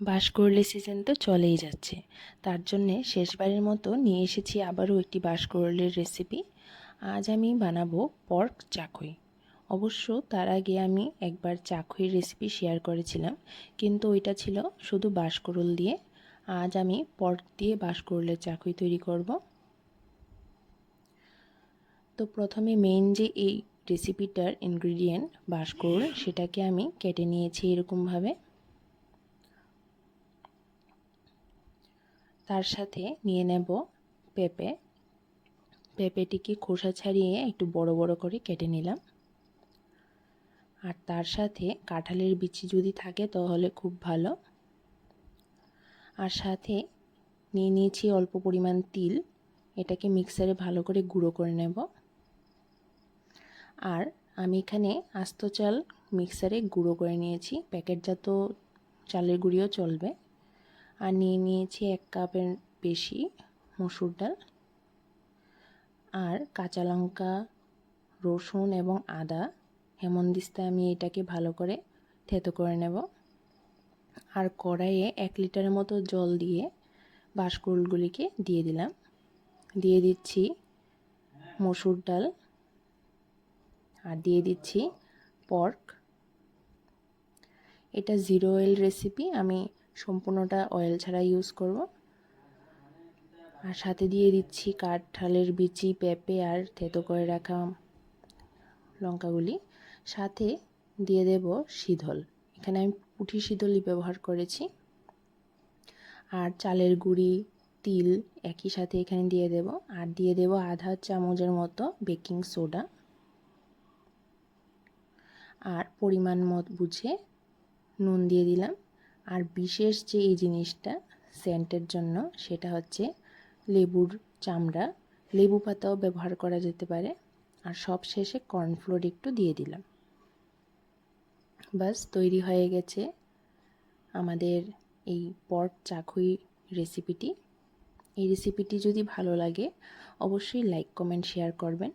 বাঁশকুড়লি season তো চলেই যাচ্ছে। তার জন্যে শেষবারের মতো নিয়ে এসেছি আবারও একটি বাঁশকুড়লির রেসিপি আজ আমি বানাবো পর্ক চাকুই। অবশ্য তার আগে আমি একবার চাকুইর রেসিপি শেয়ার করেছিলাম, কিন্তু ওইটা ছিল শুধু বাঁশকুড়ুল দিয়ে। আজ আমি পর্ক দিয়ে বাঁশকুড়লের চাকুই তৈরি করব। তো প্রথমে মেইন যে এই রেসিপিটার ইনগ্রিডিয়েন্ট বাঁশকুড়ুল সেটাকে আমি কেটে নিয়েছি এরকমভাবে। তার সাথে নিয়ে নেব পেঁপে। পেঁপেটিকে খোসা ছাড়িয়ে একটু বড় বড় করে কেটে নিলাম। আর তার সাথে কাঁঠালের বিচি যদি থাকে তাহলে খুব ভালো। আর সাথে নিয়ে নিয়েছি অল্প পরিমাণ তিল। এটাকে মিক্সারে ভালো করে গুঁড়ো করে নেব। আর আমি এখানে আস্ত চাল মিক্সারে গুঁড়ো করে নিয়েছি। প্যাকেটজাত চালের গুঁড়িও চলবে। আর নিয়ে নিয়েছি এক কাপের বেশি মসুর ডাল আর কাঁচা লঙ্কা, রসুন এবং আদা। হেমন্দিস্তায় আমি এটাকে ভালো করে থেতো করে নেব। আর কড়াইয়ে এক লিটারের মতো জল দিয়ে বাঁশকুড়গুলিকে দিয়ে দিলাম। দিয়ে দিচ্ছি মসুর ডাল আর দিয়ে দিচ্ছি পর্ক। এটা জিরো অয়েল রেসিপি, আমি সম্পূর্ণটা অয়েল ছাড়া ইউজ করব। আর সাথে দিয়ে দিচ্ছি কাঠঠালের বিচি, পেঁপে আর থেতো করে রাখা লঙ্কাগুলি। সাথে দিয়ে দেব শীতল। এখানে আমি পুঁটি শীতলই ব্যবহার করেছি। আর চালের গুঁড়ি, তিল একই সাথে এখানে দিয়ে দেব। আর দিয়ে দেব আধা চামচের মতো বেকিং সোডা। আর পরিমাণ মত বুঝে নুন দিয়ে দিলাম। আর বিশেষ যে এই জিনিসটা সেন্টের জন্য, সেটা হচ্ছে লেবুর চামড়া। লেবু পাতাও ব্যবহার করা যেতে পারে। আর সব শেষে কর্নফ্লোর একটু দিয়ে দিলাম। বাস, তৈরি হয়ে গেছে আমাদের এই পট চাকুই রেসিপিটি এই রেসিপিটি যদি ভালো লাগে, অবশ্যই লাইক কমেন্ট শেয়ার করবেন।